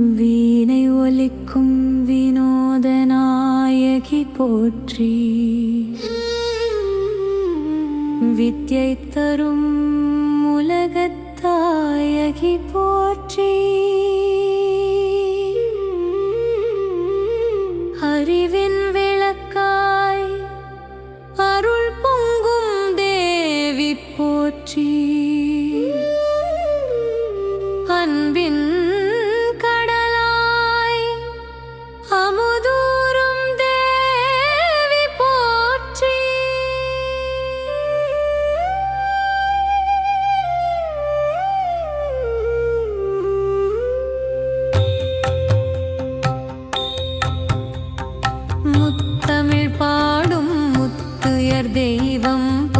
வைக்கும் வினோதநாயகி போற்றி. வித்யை தரும் உலகத்தாயகி போற்றி. அறிவின் விளக்காய் அருள் பொங்கும் தேவி போற்றி. தமிழ் பாடும் முத்துயர் தெய்வம் போற்றி